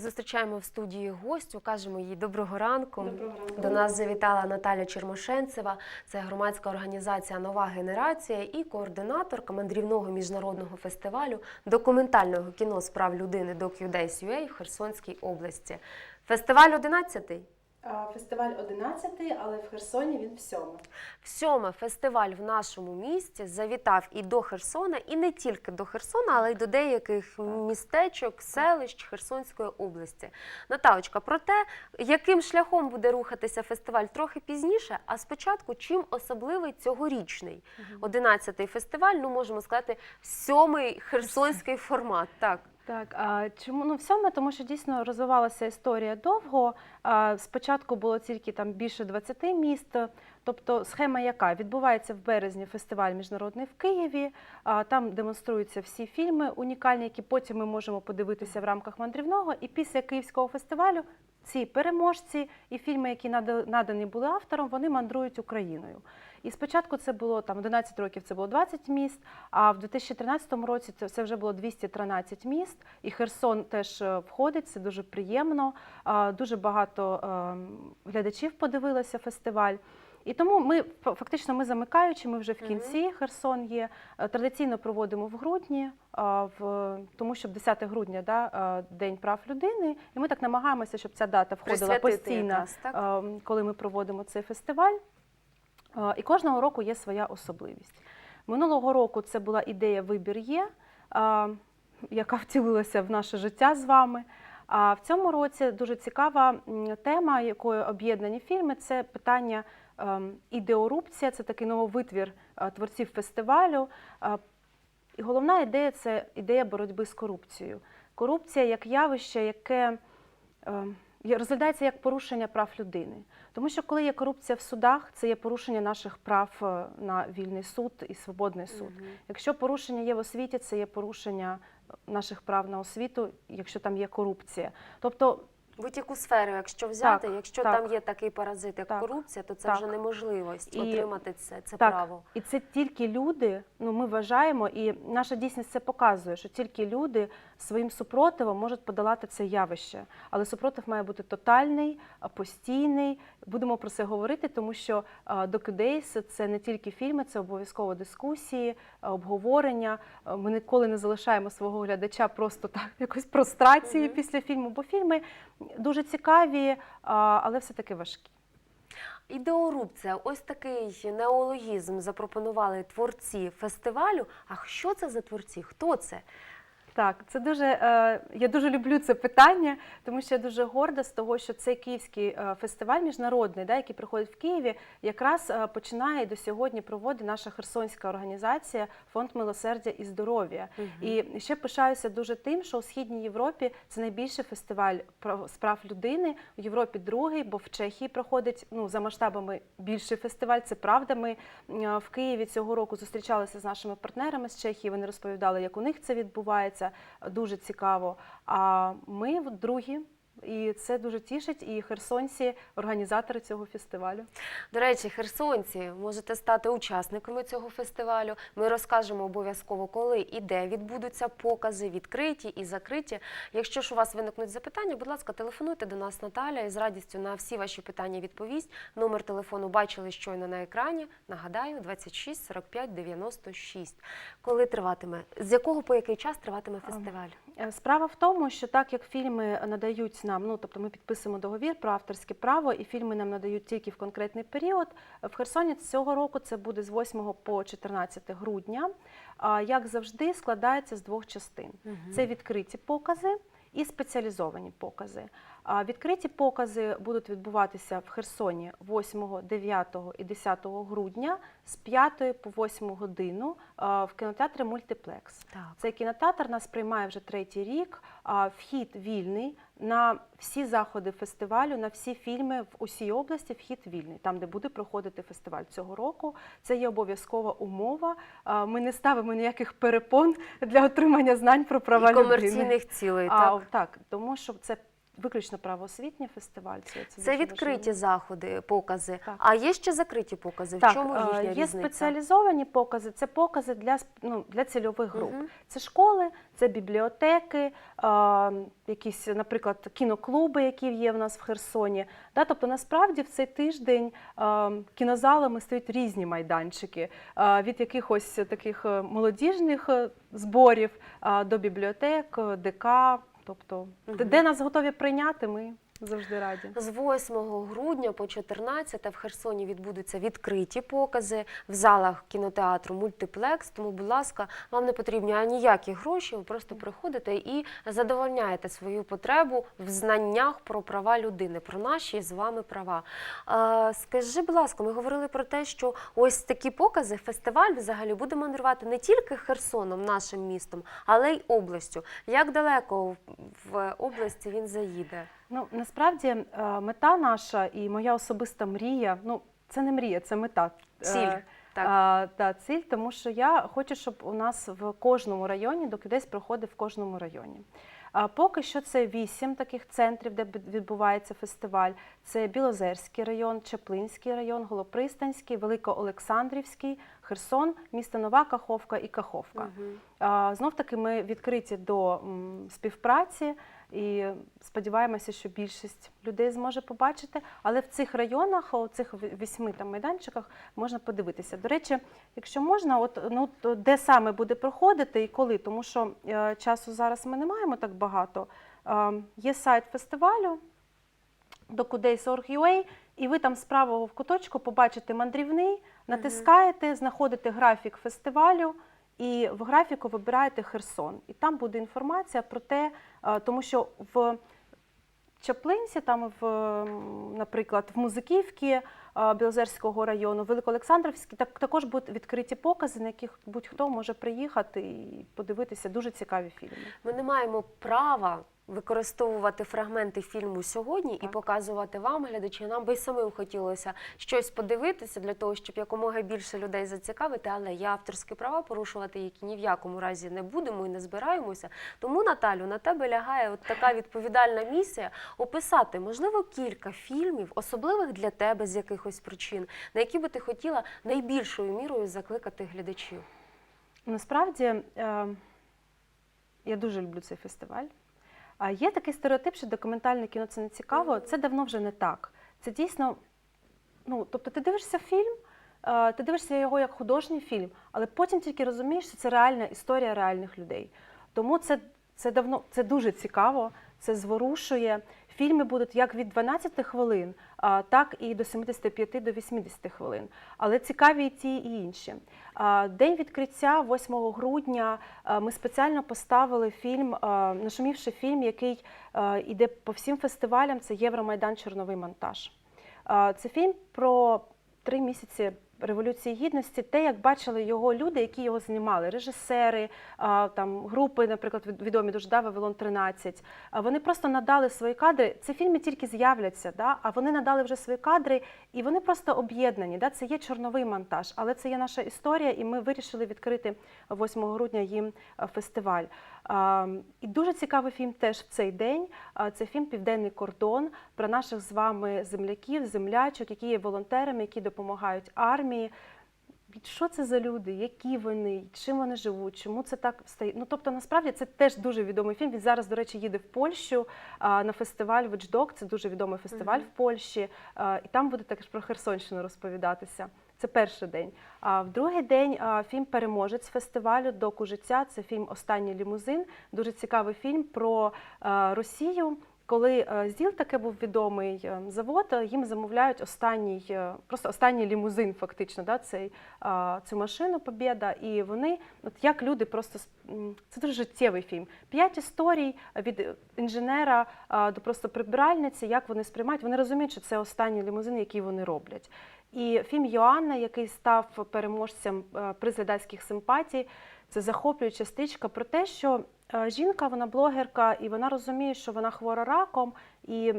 Ми зустрічаємо в студії гостю, кажемо їй доброго ранку. Доброго ранку. До нас завітала Наталя Чермошенцева. Це громадська організація Нова генерація і координаторка мандрівного міжнародного фестивалю документального кіно з прав людини UA в Херсонській області. Фестиваль 11-й. Фестиваль 11, але в Херсоні він в сьомий. Сьоме фестиваль в нашому місті завітав і до Херсона, і не тільки до Херсона, але й до деяких містечок, селищ Херсонської області. Наталочка, про те, яким шляхом буде рухатися фестиваль трохи пізніше, а спочатку чим особливий цьогорічний 11-й фестиваль, ну можемо сказати, сьомий херсонський формат. Так. Так, а чому ну в? Тому що дійсно розвивалася історія довго. А, спочатку було тільки там більше 20 міст. Тобто схема яка відбувається в березні фестиваль міжнародний в Києві. А, там демонструються всі фільми унікальні, які потім ми можемо подивитися в рамках мандрівного. І після Київського фестивалю ці переможці і фільми, які надані були автором, вони мандрують Україною. І спочатку це було там 11 років, це було 20 міст. А в 2013 році це, вже було 213 міст. І Херсон теж е, входить. Це дуже приємно. Дуже багато е, глядачів подивилося фестиваль. І тому ми фактично ми замикаючи, ми вже в кінці. Херсон є. Е, Традиційно проводимо в грудні, в тому що 10 грудня да, е, День прав людини. І ми так намагаємося, щоб ця дата входила постійно, е, коли ми проводимо цей фестиваль. І кожного року є своя особливість. Минулого року це була ідея Вибір є, яка втілилася в наше життя з вами. А в цьому році дуже цікава тема, якою об'єднані фільми, це питання ем, ідеорупція, це такий нововитвір е, творців фестивалю. Е, І головна ідея це ідея боротьби з корупцією. Корупція як явище, яке е, розглядається як порушення прав людини. Тому що коли є корупція в судах, це є порушення наших прав е, на вільний суд і свободний суд. Мгм. Якщо порушення є в освіті, це є порушення наших прав на освіту, якщо там є корупція. Тобто Будь-яку сферу, якщо взяти, Так, якщо так. там є такий паразит, як Так, корупція, то це так. вже неможливість І- отримати це, це так, право. І це тільки люди, ну ми вважаємо, і наша дійсність це показує, що тільки люди своїм супротивом можуть подолати це явище. Але супротив має бути тотальний, постійний. Будемо про це говорити, тому що DocuDays – це не тільки фільми, це обов'язково дискусії, обговорення. Ми ніколи не залишаємо свого глядача просто так якось прострації Мгм. після фільму, бо фільми дуже цікаві, але все-таки важкі. Ідеорупція, ось такий неологізм запропонували творці фестивалю. А що це за творці? Хто це? Так, це дуже е, я дуже люблю це питання, тому що я дуже горда з того, що цей київський е, фестиваль міжнародний, да, який проходить в Києві, якраз е, починає і до сьогодні проводить наша херсонська організація Фонд милосердя і здоров'я. І ще пишаюся дуже тим, що у східній Європі це найбільший фестиваль прав- з людини. У Європі другий, бо в Чехії проходить ну за масштабами більший фестиваль. Це правда. Ми в Києві цього року зустрічалися з нашими партнерами з Чехії. Вони розповідали, як у них це відбувається. Дуже цікаво. А ми другі. І це дуже тішить. І херсонці, організатори цього фестивалю. До речі, херсонці можете стати учасниками цього фестивалю. Ми розкажемо обов'язково, коли і де відбудуться покази, відкриті і закриті. Якщо ж у вас виникнуть запитання, будь ласка, телефонуйте до нас Наталя і з радістю на всі ваші питання відповість. Номер телефону бачили щойно на екрані. Нагадаю, 26 45 96. Коли триватиме? З якого по який час триватиме фестиваль? Е, Справа в тому, що так як фільми надають нам, ну тобто ми підписуємо договір про авторське право, і фільми нам надають тільки в конкретний період. В Херсоні цього року це буде з 8 по 14 грудня. А, Як завжди, складається з двох частин: це відкриті покази. І спеціалізовані покази. А Відкриті покази будуть відбуватися в Херсоні 8, 9 і 10 грудня з 5 по 8 годину в кінотеатрі Мультиплекс. Так. Цей кінотеатр нас приймає вже третій рік. Вхід вільний на всі заходи фестивалю, на всі фільми в усій області. Вхід вільний, там, де буде проходити фестиваль цього року. Це є обов'язкова умова. Ми не ставимо ніяких перепон для отримання знань про права І людини. комерційних цілей, А, так? так, тому що це виключно правоосвітній фестиваль. Це, це, Це відкриті важливо. заходи, покази. Так. А є ще закриті покази. В чому е, їхня є різниця? спеціалізовані покази, це покази для, ну, для цільових груп. Мгм. Це школи, це бібліотеки, е, якісь, наприклад, кіноклуби, які є в нас в Херсоні. Да, тобто, насправді в цей тиждень е, кінозалами стають різні майданчики е, від якихось таких молодіжних зборів до бібліотек, ДК. Тобто, де- нас готові прийняти, ми завжди раді. З 8 грудня по 14 в Херсоні відбудуться відкриті покази в залах кінотеатру Мультиплекс. Тому, будь ласка, вам не потрібні аніякі гроші. Ви просто приходите і задовольняєте свою потребу в знаннях про права людини, про наші з вами права. Скажи, будь ласка, ми говорили про те, що ось такі покази, фестиваль взагалі буде мандрувати не тільки Херсоном, нашим містом, але й областю. Як далеко в області він заїде? Ну насправді е, мета наша і моя особиста мрія. Ну це не мрія, це мета. Ціль, Е, так. а, та, ціль, тому що я хочу, щоб у нас в кожному районі докудесь проходив в кожному районі. А поки що це вісім таких центрів, де відбувається фестиваль. Це Білозерський район, Чаплинський район, Голопристанський, Великоолександрівський, Херсон, місто Нова Каховка і Каховка. Мгм. Знов таки ми відкриті до співпраці і сподіваємося, що більшість людей зможе побачити. Але в цих районах, у цих вісьми там майданчиках, можна подивитися. До речі, якщо можна, от ну де саме буде проходити і коли, тому що е, часу зараз ми не маємо так багато. Є сайт фестивалю dokudays.org.ua, і ви там з правого в куточку побачите мандрівний, натискаєте, знаходите графік фестивалю. І в графіку вибираєте Херсон. І там буде інформація про те, е, тому що в Чаплинці, там, в, наприклад, в Музиківці е, Білозерського району, Великоолександрівській, так, також будуть відкриті покази, на яких будь-хто може приїхати і подивитися дуже цікаві фільми. Ми не маємо права використовувати фрагменти фільму сьогодні і показувати вам, глядачі. Нам би й самим хотілося щось подивитися для того, щоб якомога більше людей зацікавити. Але я авторські права порушувати, які ні в якому разі не будемо і не збираємося. Тому, Наталю, на тебе лягає от така відповідальна місія описати, можливо, кілька фільмів, особливих для тебе з якихось причин, на які би ти хотіла найбільшою мірою закликати глядачів. Насправді е, я дуже люблю цей фестиваль. А є такий стереотип, що документальне кіно це не цікаво. Це давно вже не так. Це дійсно, ну тобто, ти дивишся фільм, е, ти дивишся його як художній фільм, але потім тільки розумієш, що це реальна історія реальних людей. Тому це, це давно це дуже цікаво, це зворушує. Фільми будуть як від 12 хвилин, так і до 75 до 80 хвилин. Але цікаві і ті, і інші. День відкриття 8 грудня ми спеціально поставили фільм, нашумівши фільм, який а, іде по всім фестивалям. Це Євромайдан Чорновий монтаж. Це фільм про три місяці. Революції гідності, те, як бачили його люди, які його знімали, режисери, там групи, наприклад, відомі дуже да, Вавилон 13. Вони просто надали свої кадри. Ці фільми тільки з'являться, да, а вони надали вже свої кадри, і вони просто об'єднані. Да. Це є чорновий монтаж, але це є наша історія, і ми вирішили відкрити 8 грудня їм фестиваль. І дуже цікавий фільм теж в цей день. Це фільм Південний кордон про наших з вами земляків, землячок, які є волонтерами, які допомагають армії. Що це за люди, які вони, чим вони живуть, чому це так стає? Ну тобто, насправді це теж дуже відомий фільм. Він зараз, до речі, їде в Польщу а, на фестиваль Witch Dog, Це дуже відомий фестиваль Мгм. в Польщі. А, і там буде також про Херсонщину розповідатися. Це перший день. А в другий день а, фільм Переможець фестивалю до Кужиця. Це фільм Останній лімузин. Дуже цікавий фільм про а, Росію. Коли е, ЗІЛ таке був відомий е, завод, е, їм замовляють останній, просто останній лімузин, фактично, да, цей, цю машину Побєда. І вони, от як люди просто це дуже життєвий фільм. П'ять історій від інженера до просто прибиральниці, як вони сприймають. Вони розуміють, що це останній лімузин, який вони роблять. І фільм Йоанна, який став переможцем е, приз глядацьких симпатій, це захоплююча стичка про те, що е, жінка, вона блогерка, і вона розуміє, що вона хвора раком, і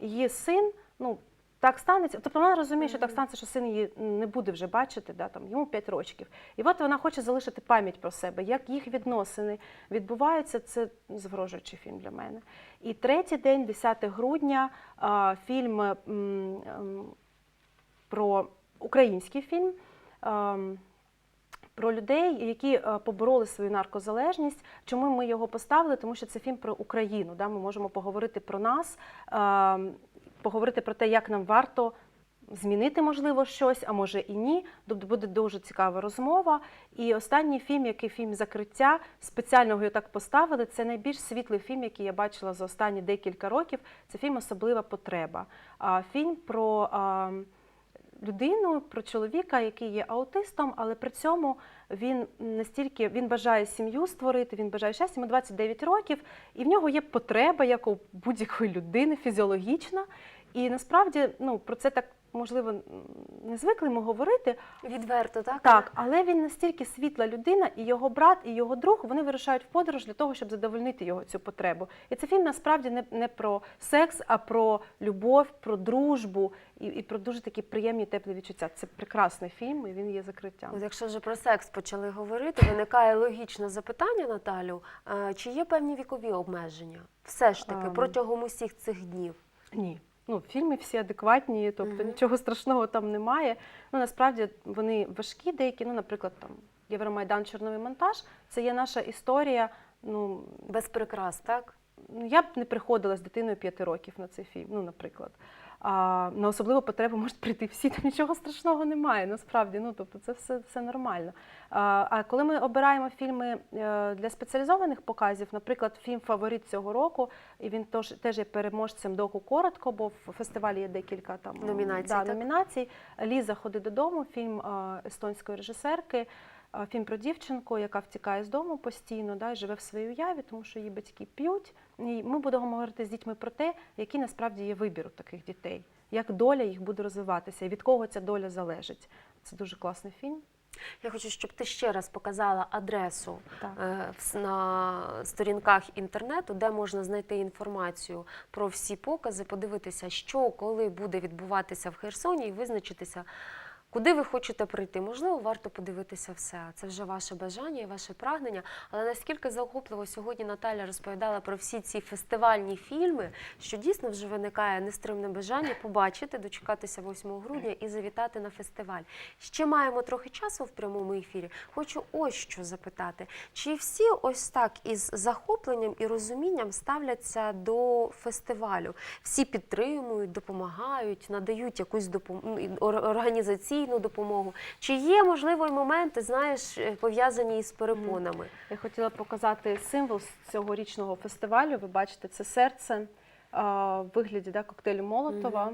її син, ну так станеться. Тобто вона розуміє, що так станеться, що син її не буде вже бачити, да, там, йому 5 років. І от вона хоче залишити пам'ять про себе, як їх відносини відбуваються. Це заворожуючий фільм для мене. І третій день, 10 грудня, фільм ем, про український фільм. Ем, Про людей, які е, побороли свою наркозалежність. Чому ми його поставили? Тому що це фільм про Україну. Да? Ми можемо поговорити про нас, ем, поговорити про те, як нам варто змінити, можливо, щось, а може і ні. Тобто буде дуже цікава розмова. І останній фільм, який фільм закриття, спеціально його так поставили. Це найбільш світлий фільм, який я бачила за останні декілька років. Це фільм Особлива потреба. Фільм про. Людину, про чоловіка, який є аутистом, але при цьому він настільки він бажає сім'ю створити, він бажає щастя, йому 29 років, і в нього є потреба, як у будь-якої людини, фізіологічна. І насправді ну, про це так можливо не звикли ми говорити. Відверто, так? Так, але він настільки світла людина, і його брат, і його друг вони вирушають в подорож для того, щоб задовольнити його цю потребу. І це фільм насправді не, не про секс, а про любов, про дружбу і, і про дуже такі приємні теплі відчуття. Це прекрасний фільм, і він є закриттям. От якщо вже про секс почали говорити, виникає логічне запитання, Наталю, чи є певні вікові обмеження? Все ж таки, Ем. протягом усіх цих днів. Ні. Ну, фільми всі адекватні, тобто Мгм. нічого страшного там немає. Ну насправді вони важкі деякі. Ну, наприклад, там Євромайдан Чорновий монтаж. Це є наша історія. Ну Без прикрас, так? ну, я б не приходила з дитиною п'яти років на цей фільм, ну, наприклад. А, на особливу потребу можуть прийти всі, там нічого страшного немає, насправді. Ну, тобто це все, все нормально. А, а коли ми обираємо фільми е, для спеціалізованих показів, наприклад, фільм Фаворит цього року, і він теж, теж є переможцем доку коротко, бо в фестивалі є декілька там Номінацій, да, так? номінацій. Ліза ходи додому, фільм е, естонської режисерки. Фільм про дівчинку, яка втікає з дому постійно, да, живе в своїй уяві, тому що її батьки п'ють. І ми будемо говорити з дітьми про те, який насправді є вибір у таких дітей, як доля їх буде розвиватися, і від кого ця доля залежить. Це дуже класний фільм. Я хочу, щоб ти ще раз показала адресу Так. е, на сторінках інтернету, де можна знайти інформацію про всі покази, подивитися, що коли буде відбуватися в Херсоні, і визначитися. Куди ви хочете прийти? Можливо, варто подивитися все. Це вже ваше бажання і ваше прагнення. Але наскільки захопливо сьогодні Наталя розповідала про всі ці фестивальні фільми, що дійсно вже виникає нестримне бажання побачити, дочекатися 8 грудня і завітати на фестиваль. Ще маємо трохи часу в прямому ефірі. Хочу ось що запитати: чи всі ось так із захопленням і розумінням ставляться до фестивалю? Всі підтримують, допомагають, надають якусь допом... ор- організаційну допомогу. Чи є можливо й моменти, знаєш, е, пов'язані із перепонами? Я хотіла показати символ цьогорічного фестивалю. Ви бачите, це серце в вигляді да, коктейлю Молотова,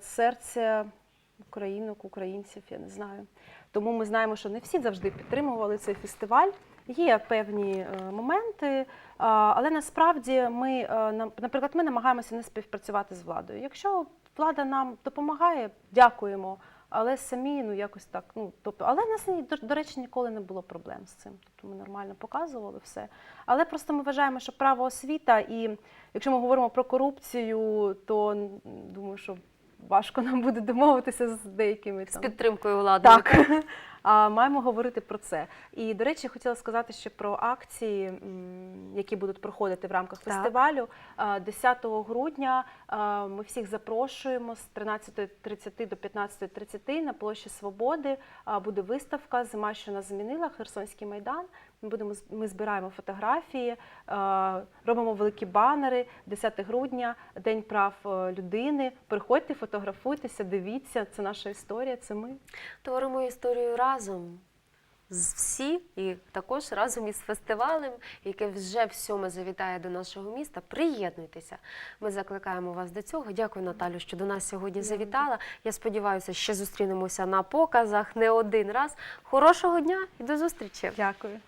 серце українок, українців, я не знаю. Тому ми знаємо, що не всі завжди підтримували цей фестиваль. Є певні е, моменти, але насправді ми, е, наприклад, ми намагаємося не співпрацювати з владою. Якщо влада нам допомагає, дякуємо. Але самі ну якось так. Ну тобто, але в нас до, до речі ніколи не було проблем з цим. Тобто ми нормально показували все. Але просто ми вважаємо, що право освіта, і якщо ми говоримо про корупцію, то думаю, що важко нам буде домовитися з деякими З там. підтримкою влади? Так. А маємо говорити про це. І, до речі, хотіла сказати ще про акції, які будуть проходити в рамках Так. фестивалю. 10 грудня ми всіх запрошуємо з 13.30 до 15.30 на площі Свободи. Буде виставка Зима, що нас змінила Херсонський майдан. Ми будемо ми збираємо фотографії, робимо великі банери. 10 грудня, День прав е, людини. Приходьте, фотографуйтеся, дивіться. Це наша історія. Це ми. Творимо історію разом. З всі і також разом із фестивалем, який вже всьоме завітає до нашого міста. Приєднуйтеся. Ми закликаємо вас до цього. Дякую, Наталю, що до нас сьогодні завітала. Я сподіваюся, ще зустрінемося на показах не один раз. Хорошого дня і до зустрічі! Дякую.